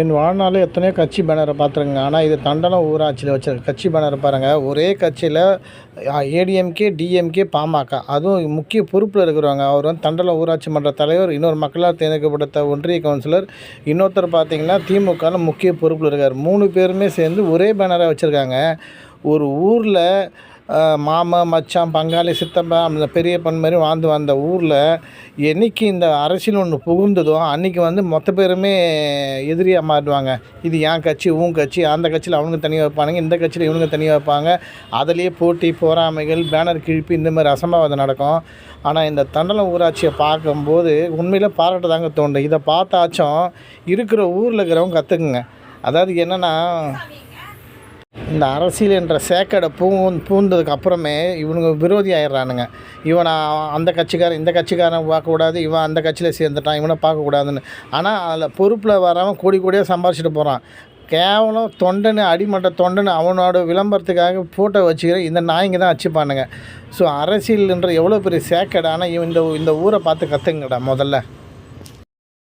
என் வாழ்நாளில் எத்தனையோ கட்சி பேனரை பார்த்துருங்க ஆனால் இது தண்டலம் ஊராட்சியில் வச்சுருக்க கட்சி பேனரை பாருங்கள் ஒரே கட்சியில் ஏடிஎம்கே டிஎம்கே பாமக. அதுவும் முக்கிய பொறுப்பில் இருக்கிறவங்க. அவர் வந்து தண்டலம் ஊராட்சி மன்ற தலைவர் இன்னொரு மக்களால் தேர்ந்தெடுக்கப்பட்ட ஒன்றிய கவுன்சிலர். இன்னொருத்தர் பார்த்தீங்கன்னா திமுகவில் முக்கிய பொறுப்பில் இருக்கார். மூணு பேருமே சேர்ந்து ஒரே பேனரை வச்சுருக்காங்க. ஒரு ஊரில் மாமன் மச்சான் பங்காளி சித்தப்பா அந்த பெரிய பண் மாதிரி வாழ்ந்து வந்த ஊரில் என்னைக்கு இந்த அரசியல் ஒன்று புகுந்ததோ அன்றைக்கி வந்து மொத்த பேருமே எதிரியாக மாறுவாங்க. இது என் கட்சி உன் கட்சி அந்த கட்சியில் அவனுங்க தனியாக வைப்பானுங்க இந்த கட்சியில் இவனுங்க தனியாக வைப்பாங்க. அதுலேயே போட்டி பொறாமைகள் பேனர் கிழிப்பு இந்த மாதிரி அசம்பாவிதம் நடக்கும். ஆனால் இந்த தண்டலம் ஊராட்சியை பார்க்கும்போது உண்மையில் பாராட்ட தாங்க தோண்டும் இதை பார்த்தாச்சும் இருக்கிற ஊரில் இருக்கிறவங்க கற்றுக்குங்க அதாவது என்னென்னா இந்த அரசியல் என்ற சேக்கடை பூ பூந்ததுக்கு அப்புறமே இவனுங்க விரோதி ஆயிடுறானுங்க. இவனை அந்த கட்சிக்காரன் இந்த கட்சிக்காரன் பார்க்கக்கூடாது இவன் அந்த கட்சியில் சேர்ந்துட்டான் இவனை பார்க்கக்கூடாதுன்னு. ஆனால் அதில் பொறுப்பில் வரவன் கூடி கோடியாக சம்பாரிச்சிட்டு போகிறான் கேவலம் தொண்டனு அடிமட்ட தொண்டனு அவனோட விளம்பரத்துக்காக ஃபோட்டோ வச்சுக்கிற இந்த நாய்ங்க தான் வச்சுப்பானுங்க ஸோ அரசியல்ன்ற எவ்வளோ பெரிய சேக்கடை ஆனால் இவன் இந்த இந்த ஊரை பார்த்து கற்றுங்கடா முதல்ல.